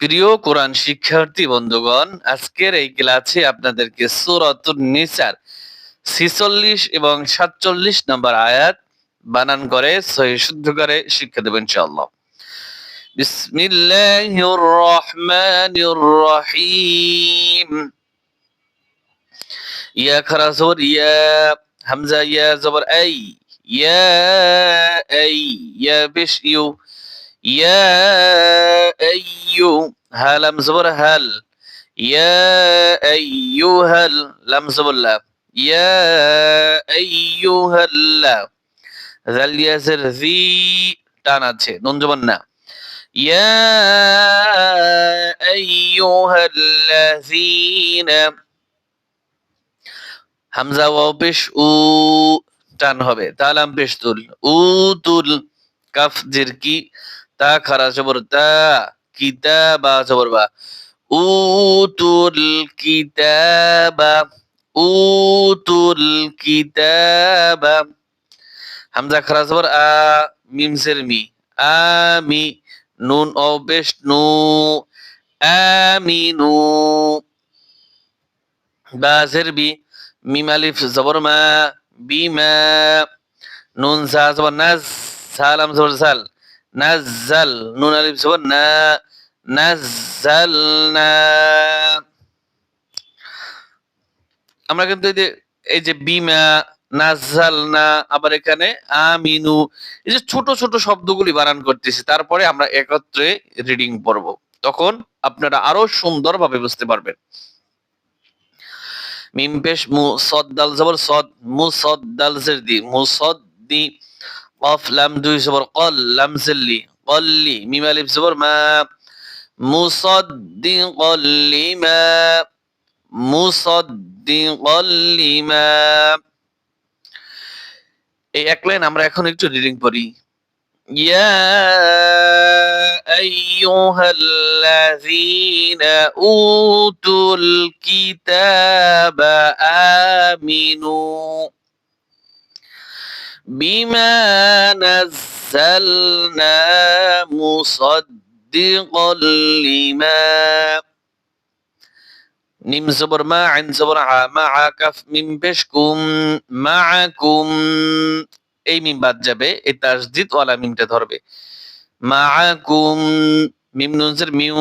প্রিয় কোরআন শিক্ষার্থী বন্ধুগণ, আজকের এই ক্লাসে আপনাদেরকে সূরাতুন নিসার 46 এবং 47 নম্বর আয়াত বানান করে, সহি শুদ্ধ করে শিক্ষা দেবেন ইনশাআল্লাহ। বিসমিল্লাহির রহমানির রহিম ইয়া খারা জবর ইয়া হামজা, ইয়া জবর আই ইয়া আই ইয়া বিশ, ইউ ইয়া আইয়ু হা লাম জবর হাল ইয়া আইয়ুহাল লাম জবর লা ইয়া আইয়ুহাল্লা জাল ইয়াসের জি টান আছে, নুন জবর না। ইয়া আইয়ুহাল্লাযীনা হামজা ওয়াও পেশ উ টান হবে। তালাম পেশ তুল উ তুল কাফ জির কি তা খারা জবর তা কিতাবা জবর বা। উতুল কিতাবা উতুল কিতাবা। হামজা খারা জবর আ মিম জের মি আমি নুন ও নু আমিনু বা জের বি, মিম আলিফ জবর মা বিমা নুন জা জবর নাজ সালাম জবর জাল নাজ্জাল, নুন আলিফ জবর না নাজ্জালনা আমরা কিন্তু এই যে এই যে বিমা নাজ্জালনা আবার এখানে আমিনু, এই যে ছোট ছোট শব্দগুলি বানান করতেছি, তারপরে আমরা একত্রে রিডিং পড়ব। তখন আপনারা আরও সুন্দরভাবে বুঝতে পারবেন। মিম পেশ মু সদ দাল জবর সদ, মু সদ দাল জের দি মু সদ দি কফ লাম দুই জবর কল লাম জেল্লি কল্লি মিম আলিফ জবর মা মুসাদ্দিকাল লিমা মুসাদ্দিকাল লিমা এই এক লাইন আমরা এখন একটু রিডিং পড়ি। ইয়া আইয়ুহাল্লাযীনা উতুল কিতাবা আমিনু বিমা নাযালনা মুসাদ্দিকাল লিমা নিম জবর মা আইন জবর আ মা আ কাফ মিম পেশ কুম মাআকুম এই মিম বাদ যাবে, এই তাসদিদ ওয়ালা মিমটা ধরবে। মাআকুম মিম নুন জের মিউ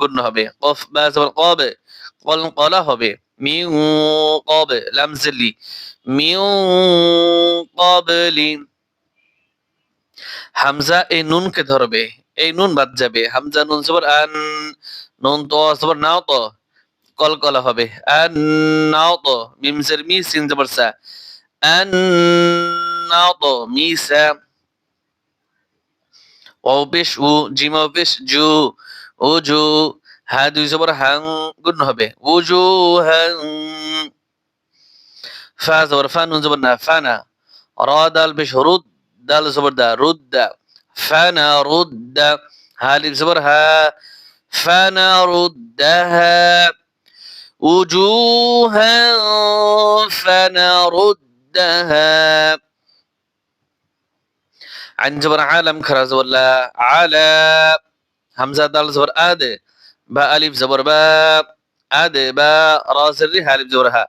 গুণ হবে। কফ বা জবর কব? কল হবে। মিউ কব লাম জেলি, মিউ কবলি। হামজা এই নুনকে ধরবে, এই নুন বাদ যাবে। হামজা নুন জবর আন, নুন তো জবর নাও তো। কলকলা হবে। আন্নাউত মিম জের মি, সিন জবর সা। মিসা ওয়াও পেশ উ, জিম ওয়াও পেশ জু, ও, জু। হা দুই জবর হাং গুণ হবে ও জু হাং ফা জবর ফা নুন জবর না ফানা রা দাল পেশ রুদ দাল জবর দা রুদ্দা ফানা রুদ্দা হা লিফ জবর হা ফানা রুদ্দাহা وجوها فنردها عن جبر عالم خرز ولا على همزة دال زبر آد با ألف زبر با آد با راس الري ألف زبرها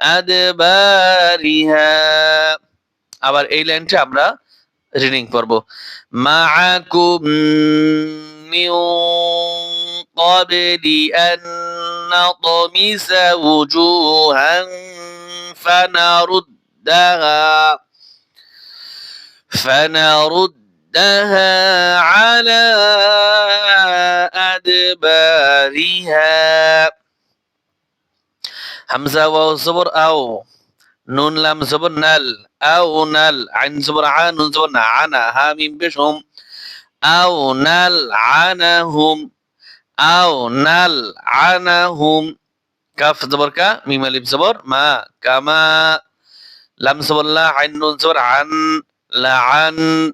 آد بارها আবার এই লাইনটা আমরা রিডিং করব মাআকুম মিন قبل أن نطمس وجوها فنردها ردها على أدبارها. همزة واو زبر أو نون لام زبر نل أو نل عين زبر عن نون زبر عنا هامين بشهم أو نل عنهم أو نل عنهم. كاف زبر كا ميم ألف زبر ما كما لام زبر لا عين نون زبر عن لعن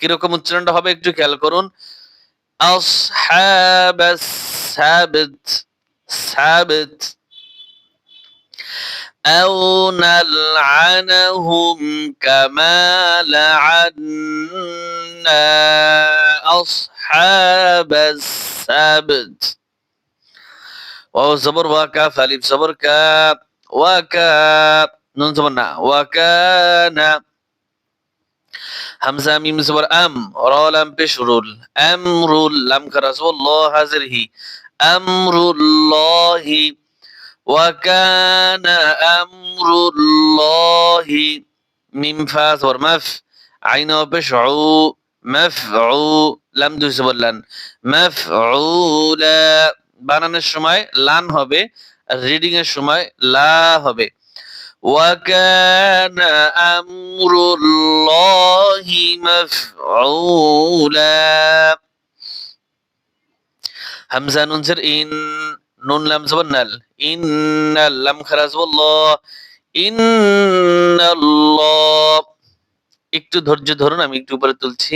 কিরকম উচ্চারণটা হবে একটু খেয়াল করুন আসহাবাস সাবত সাবত أو نلعنهم كما لعنا أصحاب السبت واو زبر وكاف ألف زبر كاف وكاف نون زبرنا وكان হামজা মিম জবর আম র লাম পেশ রুল আমরুল লাম খারাজ আমরুল্লাহি ওয়া কানা আমরুল্লাহি, মিম ফা জবর মাফ আইন পেশ উ মাফউ, লাম দুই জবর লান, মাফউলা, বানানোর সময় লান হবে রিডিং এর সময় লা হবে। وكان أمر الله مفعولا همزة ننزر إن নুন লাম জবর নাল ইন্নাল লাম খারাজ আল্লাহ ইন্নাল্লাহ একটু ধৈর্য ধরুন আমি একটু উপরে তুলছি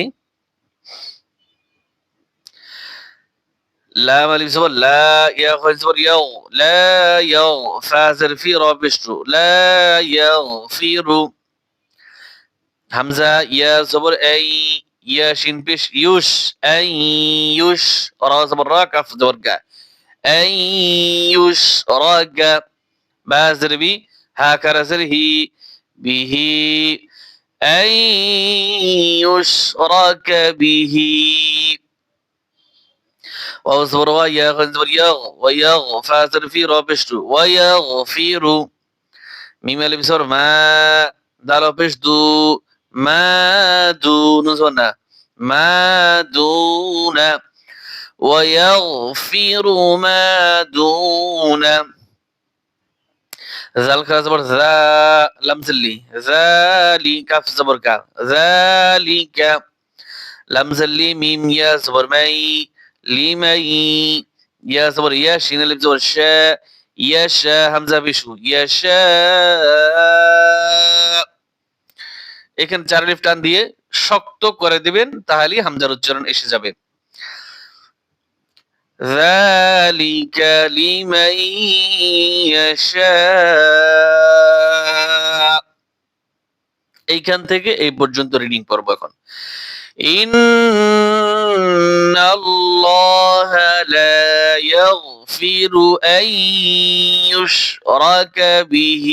لام الف زبر لا يا خل زبر يو لا يو فازر في را بشتو لا يغفر. همزة يا زبر أي يا شين بش يوش أي يوش را زبر را كف زبر كا أي يوش راجا بازر بي هاكر زره به أي يشرك به واصبر ويا غزبر يغ ويغ فازر في رابشتو ويغفر ميم اللي بصور ما دالو بشتو ما دون زونا ما دون ويغفر ما دون ذلك زبر ذا لم زلي ذلك في زبر كا ذلك لم زلي ميم يا زبر مي لمن يا زبر يا شين اللي بزبر شاء يشاء همزة بشو يشاء এখানে চার লিফ টান দিয়ে শক্ত করে দিবেন তাহলেই হামজার উচ্চারণ এসে যাবে ذلك لمن يشاء এইখান থেকে এই পর্যন্ত রিডিং পড়ব এখন إن الله لا يغفر أن يشرك به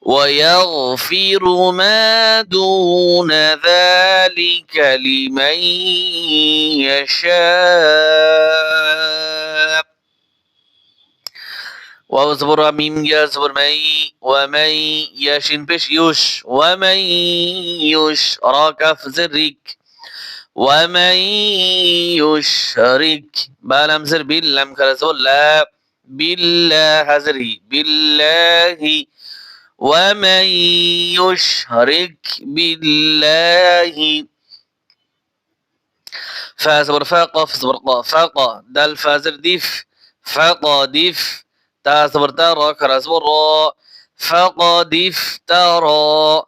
ويغفر ما دون ذلك لمن يشاء وزبر ميم يا زبر مي ومن يشن بش يش ومن يشرك فزرك ومن يشرك بالام زر باللام كرز لا بالله هزري بالله ومن يشرك بالله فازبر فاق فزبر قا فاق دال فازر ديف فاق ديف تازبر تارا كرازبر را فقد افترى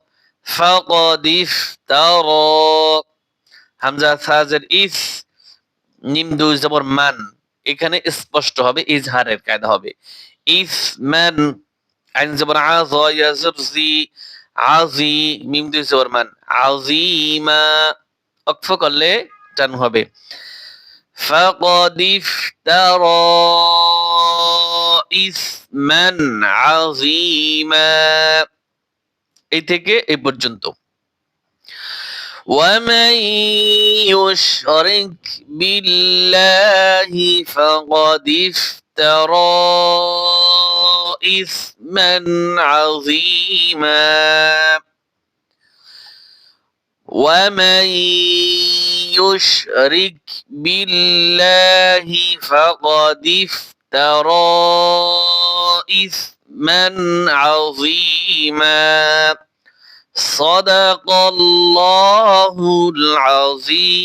فقد افترى হামজা সাজের ইস নিম দুই জবর মান এখানে স্পষ্ট হবে ইজহারের কায়দা হবে ইস মান আইন জবর আজ ইয়াজর জি আজি মিম দুই জবর মান আজিমা অক্ফ করলে টান হবে فقد افترى إثما عظيما এই থেকে এই পর্যন্ত ومن يشرك بالله فقد افترى إثما عظيما ومن يشرك بالله فقد افترى إثما عظيما. صدق الله العظيم.